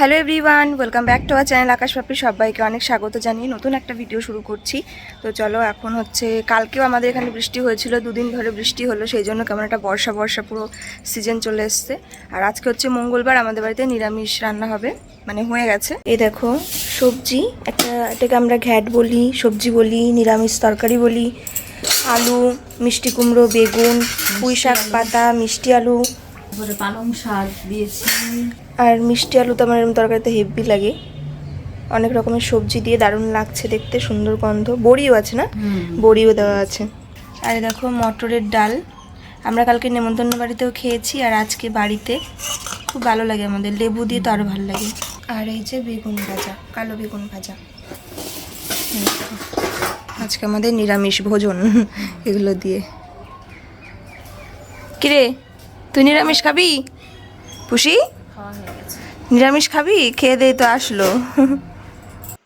Hello everyone welcome back to our channel Akash Papri সবাইকে অনেক স্বাগত জানিয়ে নতুন একটা ভিডিও শুরু করছি। তো চলো এখন হচ্ছে কালকেও আমাদের এখানে বৃষ্টি হয়েছিল দুদিন ধরে বৃষ্টি হলো সেই জন্য কেমন একটা বর্ষা বর্ষা পুরো সিজন চলে এসছে। আর আজকে হচ্ছে মঙ্গলবার আমাদের বাড়িতে নিরামিষ রান্না হবে মানে হয়ে গেছে। এই দেখো সবজি একটা এটাকে আমরা ঘ্যাট বলি সবজি বলি নিরামিষ তরকারি বলি আলু মিষ্টি কুমড়ো বেগুন পুঁই শাক পাতা মিষ্টি আলু তারপরে পালং শাক দিয়েছি। আর মিষ্টি আলু তো আমার এরকম তরকারিতে হেভি লাগে। অনেক রকমের সবজি দিয়ে দারুণ লাগছে দেখতে সুন্দর গন্ধ। বড়িও আছে না? বড়িও দেওয়া আছে। আর দেখো মটরের ডাল। আমরা কালকে নেমন্তন্ন বাড়িতেও খেয়েছি আর আজকে বাড়িতে। খুব ভালো লাগে আমাদের লেবু দিয়ে তো আরও ভালো লাগে। আর এই যে বেগুন ভাজা কালো বেগুন ভাজা। আজকে আমাদের নিরামিষ ভোজন এগুলো দিয়ে। কিরে? তুই নিরামিষ খাবি? পুষি? নিরামিষ খাবি? খেয়ে দেই তো আসলো।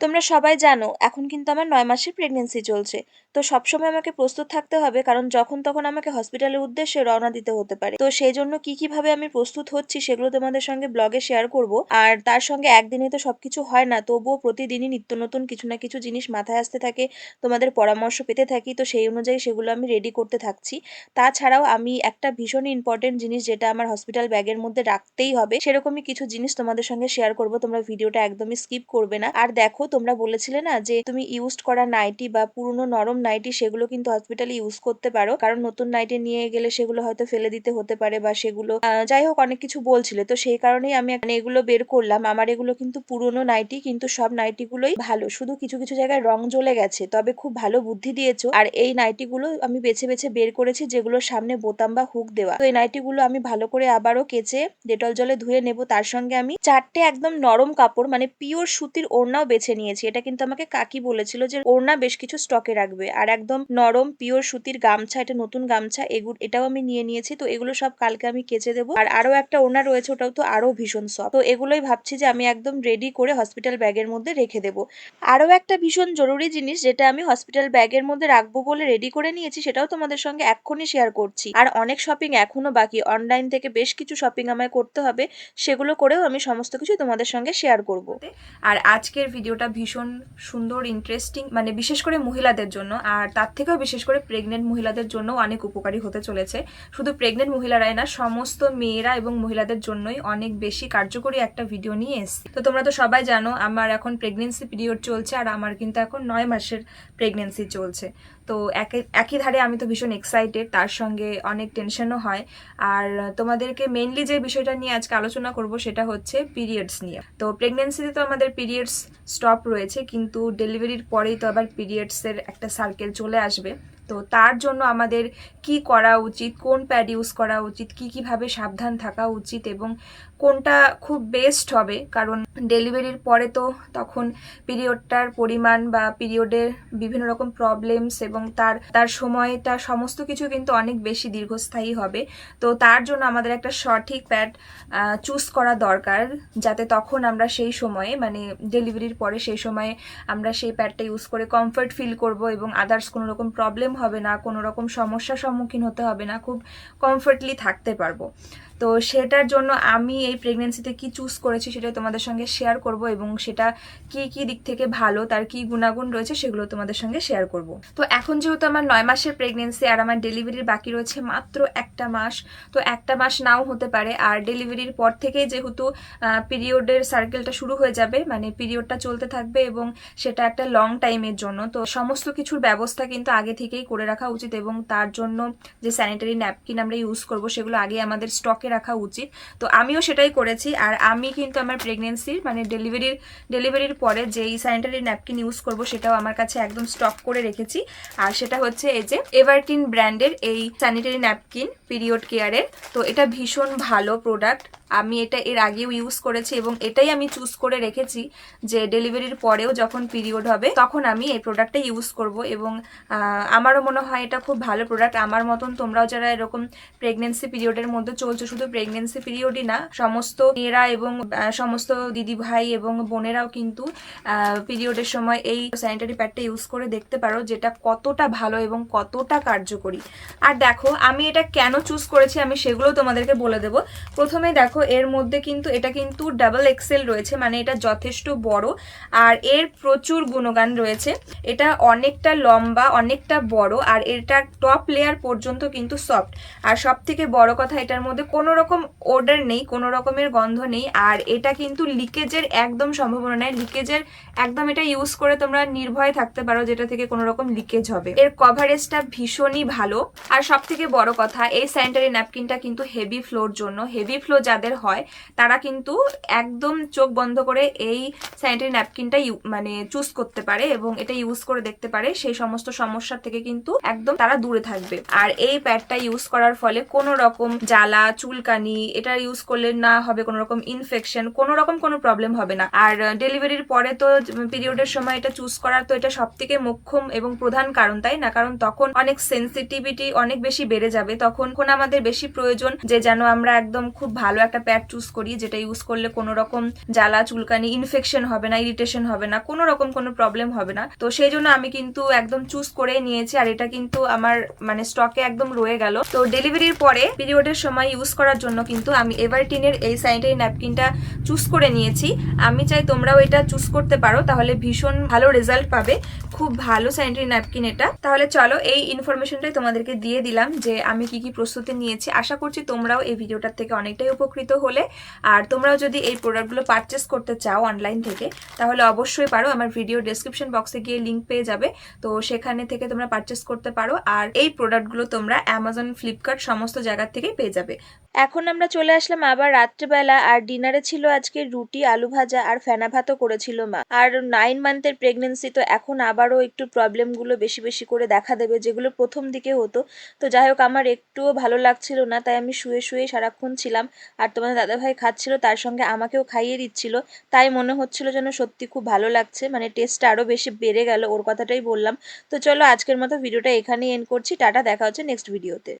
তোমরা সবাই জানো, এখন কিন্তু আমার নয় মাসের প্রেগনেন্সি চলছে। তো সবসময় আমাকে প্রস্তুত থাকতে হবে, কারণ যখন তখন আমাকে হসপিটালের উদ্দেশ্যে রওনা দিতে হতে পারে। তো সেই জন্য কি কীভাবে আমি প্রস্তুত হচ্ছি সেগুলো তোমাদের সঙ্গে ব্লগে শেয়ার করব। আর তার সঙ্গে একদিনে তো সবকিছু হয় না, তবুও প্রতিদিনই নিত্য নতুন কিছু না কিছু জিনিস মাথায় আসতে থাকে, তোমাদের পরামর্শ পেতে থাকি। তো সেই অনুযায়ী সেগুলো আমি রেডি করতে থাকছি। তাছাড়াও আমি একটা ভীষণ ইম্পর্টেন্ট জিনিস যেটা আমার হসপিটাল ব্যাগের মধ্যে রাখতেই হবে, সেরকমই কিছু জিনিস তোমাদের সঙ্গে শেয়ার করব। তোমরা ভিডিওটা একদমই স্কিপ করবে না। আর দেখো, তোমরা বলেছিলে না যে তুমি ইউজ করা নাইটি বা পুরনো নরম নাইটি সেগুলো কিন্তু হসপিটালে ইউজ করতে পারো। কারণ নতুন নাইটি নিয়ে গেলে সেগুলো হয়তো ফেলে দিতে হতে পারে বা সেগুলো যাই হোক অনেক কিছু বলছিলে। তো সেই কারণেই আমি এগুলো বের করলাম। আমার এগুলো কিন্তু পুরনো নাইটি কিন্তু সব নাইটিগুলোই ভালো। শুধু কিছু কিছু জায়গায় রং জ্বলে গেছে, তবে খুব ভালো বুদ্ধি দিয়েছ। আর এই নাইটিগুলো আমি বেছে বেছে বের করেছি যেগুলোর সামনে বোতাম বা হুক দেওয়া। তো এই নাইটিগুলো আমি ভালো করে আবারও কেচে ডেটল জলে ধুয়ে নেব। তার সঙ্গে আমি চারটে একদম নরম কাপড় মানে পিওর সুতির ওড়নাও বেছে নিয়েছি। এটা কিন্তু আমাকে কাকি বলেছিল যে ওড়না বেশ কিছু স্টকে রাখবে। আর একদম নরম পিওর সুতির গামছা, এটা নতুন গামছা এগুলো এটাও আমি নিয়ে নিয়েছি। তো এগুলো সব কালকে আমি কেচে দেবো। আর আরও একটা ওড়না রয়েছে, ওটাও তো আরও ভীষণ সফট তো এগুলোই ভাবছি যে আমি একদম রেডি করে হসপিটাল ব্যাগের মধ্যে রেখে দেবো। আরও একটা ভীষণ জরুরি জিনিস, যেটা আমি হসপিটাল ব্যাগের মধ্যে রাখব বলে রেডি করে নিয়েছি, সেটাও তোমাদের সঙ্গে এক্ষুনি শেয়ার করছি। আর অনেক শপিং এখনও বাকি অনলাইন থেকে বেশ কিছু শপিং আমায় করতে হবে, সেগুলো করেও আমি সমস্ত কিছু তোমাদের সঙ্গে শেয়ার করব। আর আজকের ভিডিওটা ভীষণ সুন্দর ইন্টারেস্টিং মানে বিশেষ করে মহিলাদের জন্য। আর তার থেকেও বিশেষ করে প্রেগনেন্ট মহিলাদের জন্য অনেক উপকারী হতে চলেছে। শুধু প্রেগনেন্ট মহিলারাই না, সমস্ত মেয়েরা এবং মহিলাদের জন্যই অনেক বেশি কার্যকরী একটা ভিডিও নিয়ে এসছে। তো তোমরা তো সবাই জানো, আমার এখন প্রেগনেন্সি পিরিয়ড চলছে আর আমার কিন্তু এখন নয় মাসের প্রেগনেন্সি চলছে। তো একই একই ধারে আমি তো ভীষণ এক্সাইটেড তার সঙ্গে অনেক টেনশনও হয়। আর তোমাদেরকে মেনলি যে বিষয়টা নিয়ে আজকে আলোচনা করব সেটা হচ্ছে পিরিয়ডস নিয়ে। তো প্রেগনেন্সিতে তো আমাদের পিরিয়ডস স্টপ রয়েছে, কিন্তু ডেলিভারির পরেই তো আবার পিরিয়ডসের একটা সার্কেল চলে আসবে। তো তার জন্য আমাদের কি করা উচিত, কোন প্যাড ইউজ করা উচিত, কি কীভাবে সাবধান থাকা উচিত এবং কোনটা খুব বেস্ট হবে, কারণ ডেলিভারির পরে তো তখন পিরিয়ডটার পরিমাণ বা পিরিয়ডের বিভিন্ন রকম প্রবলেমস এবং তার তার সময়টা সমস্ত কিছু কিন্তু অনেক বেশি দীর্ঘস্থায়ী হবে। তো তার জন্য আমাদের একটা সঠিক প্যাড চুজ করা দরকার, যাতে তখন আমরা সেই সময়ে মানে ডেলিভারির পরে সেই সময়ে আমরা সেই প্যাডটা ইউজ করে কমফর্ট ফিল করব এবং আদার্স কোনো রকম প্রবলেম হবে না, কোনো রকম সমস্যার সম্মুখীন হতে হবে না, খুব কমফর্টলি থাকতে পারব। তো সেটার জন্য আমি এই প্রেগনেন্সিতে কি চুজ করেছি সেটা তোমাদের সঙ্গে শেয়ার করব এবং সেটা কি কি দিক থেকে ভালো, তার কি গুণাগুণ রয়েছে সেগুলো তোমাদের সঙ্গে শেয়ার করব। তো এখন যেহেতু আমার নয় মাসের প্রেগনেন্সি আর আমার ডেলিভারির বাকি রয়েছে মাত্র একটা মাস, তো একটা মাস নাও হতে পারে। আর ডেলিভারির পর থেকেই যেহেতু পিরিয়ডের সার্কেলটা শুরু হয়ে যাবে মানে পিরিয়ডটা চলতে থাকবে এবং সেটা একটা লং টাইমের জন্য। তো সমস্ত কিছুর ব্যবস্থা কিন্তু আগে থেকেই করে রাখা উচিত এবং তার জন্য যে স্যানিটারি ন্যাপকিন আমরা ইউজ করব সেগুলো আগে আমাদের স্টকে রাখা উচিত। তো আমিও সেটাই করেছি। আর আমি কিন্তু আমার প্রেগনেন্সির মানে ডেলিভারির ডেলিভারির পরে যেই স্যানিটারি ন্যাপকিন ইউজ করব সেটাও আমার কাছে একদম স্টক করে রেখেছি। আর সেটা হচ্ছে এই যে এভারটিন ব্র্যান্ডের এই স্যানিটারি ন্যাপকিন পিরিয়ড কেয়ারের তো এটা ভীষণ ভালো প্রোডাক্ট আমি এটা এর আগেও ইউজ করেছি এবং এটাই আমি চুজ করে রেখেছি যে ডেলিভারির পরেও যখন পিরিয়ড হবে, তখন আমি এই প্রোডাক্টটা ইউজ করব এবং আমারও মনে হয় এটা খুব ভালো প্রোডাক্ট আমার মতন তোমরাও যারা এরকম প্রেগনেন্সি পিরিয়ডের মধ্যে চলছো, শুধু প্রেগনেন্সি পিরিয়ডই না, সমস্ত মেয়েরা এবং সমস্ত দিদি ভাই এবং বোনেরাও কিন্তু পিরিয়ডের সময় এই স্যানিটারি প্যাডটা ইউজ করে দেখতে পারো যেটা কতটা ভালো এবং কতটা কার্যকরী। আর দেখো, আমি এটা কেন চুজ করেছি আমি সেগুলো তোমাদেরকে বলে দেবো। প্রথমে দেখো এর মধ্যে কিন্তু, এটা কিন্তু ডাবল এক্সেল রয়েছে মানে এটা যথেষ্ট বড়। আর এর প্রচুর গুণগান রয়েছে। এটা অনেকটা লম্বা, অনেকটা বড়, আর এটার টপ লেয়ার পর্যন্ত কিন্তু সফট আর সব থেকে বড় কথা, এটার মধ্যে কোনো রকম ওডার নেই, কোনো রকমের গন্ধ নেই, আর এটা কিন্তু লিকেজের একদম সম্ভাবনা নেই। লিকেজের একদম এটা ইউজ করে তোমরা নির্ভয়ে থাকতে পারো, যেটা থেকে কোনো রকম লিকেজ হবে। এর কভারেজটা ভীষণই ভালো। আর সব থেকে বড় কথা, এই স্যানিটারি ন্যাপকিনটা কিন্তু হেভি ফ্লোর জন্য। হেভি ফ্লো যাদের হয়, তারা কিন্তু একদম চোখ বন্ধ করে এই স্যানিটারি ন্যাপকিনটা মানে চুজ করতে পারে এবং এটা ইউজ করে দেখতে পারে, সেই সমস্ত সমস্যার থেকে কিন্তু একদম তারা দূরে থাকবে। আর এই প্যাডটা ইউজ করার ফলে কোনো রকম জ্বালা, চুলকানি, এটা ইউজ করলে না হবে কোনো রকম ইনফেকশন কোনো রকম কোনো প্রবলেম হবে না। আর ডেলিভারির পরে তো পিরিয়ডের সময় এটা চুজ করার তো এটা সব থেকে মোক্ষম এবং প্রধান কারণ, তাই না? কারণ তখন অনেক সেন্সিটিভিটি অনেক বেশি বেড়ে যাবে, তখন আমাদের বেশি প্রয়োজন যে যেন আমরা একদম খুব ভালো একটা প্যাড চুজ করি, যেটা ইউজ করলে কোনো রকম জ্বালা, চুলকানি ইনফেকশন হবে না ইরিটেশন হবে না, কোনো রকম কোনো প্রবলেম হবে না। তো সেই জন্য আমি কিন্তু একদম চুজ করে নিয়েছি, আর এটা কিন্তু আমার মানে স্টকে একদম রয়ে গেল। তো ডেলিভারির পরে পিরিয়ডের সময় ইউজ করার জন্য কিন্তু আমি এভারটিনের এই স্যানিটারি ন্যাপকিনটা চুজ করে নিয়েছি। আমি চাই তোমরাও এটা চুজ করতে পারো, তাহলে ভীষণ ভালো রেজাল্ট পাবে। খুব ভালো স্যানিটারি ন্যাপকিন এটা। তাহলে চলো এই ইনফরমেশনটাই তোমাদেরকে দিয়ে দিলাম, যে আমি কি কি প্রস্তুতি নিয়েছি। আশা করছি তোমরাও এই ভিডিওটার থেকে অনেকটাই উপকৃত হলে। আর তোমরাও যদি এই প্রোডাক্টগুলো পারচেস করতে চাও অনলাইন থেকে, তাহলে অবশ্যই পারো। আমার ভিডিও ডেসক্রিপশন বক্সে গিয়ে লিঙ্ক পেয়ে যাবে। তো সেখানে থেকে তোমরা পারচেস করতে পারো। আর এই প্রোডাক্টগুলো তোমরা অ্যামাজন ফ্লিপকার্ট সমস্ত জায়গার থেকেই পেয়ে যাবে। এখন আমরা চলে আসলাম আবার রাত্রেবেলা, আর ডিনারে ছিল আজকে রুটি, আলু ভাজা আর ফেনা ভাতও করেছিল মা। আর নাইন মান্থের প্রেগনেন্সি তো এখন আবারও একটু প্রবলেমগুলো বেশি বেশি করে দেখা দেবে, যেগুলো প্রথম দিকে হতো। তো যাই হোক, আমার একটুও ভালো লাগছিল না, তাই আমি শুয়ে শুয়ে সারাক্ষণ ছিলাম। আর তোমাদের দাদাভাই খাচ্ছিল, তার সঙ্গে আমাকেও খাইয়ে দিচ্ছিল। তাই মনে হচ্ছিল যেন সত্যি খুব ভালো লাগছে মানে টেস্টটা আরও বেশি বেড়ে গেল, ওর কথাটাই বললাম। তো চলো আজকের মতো ভিডিওটা এখানেই এন্ড করছি, টাটা, দেখা হচ্ছে নেক্সট ভিডিওতে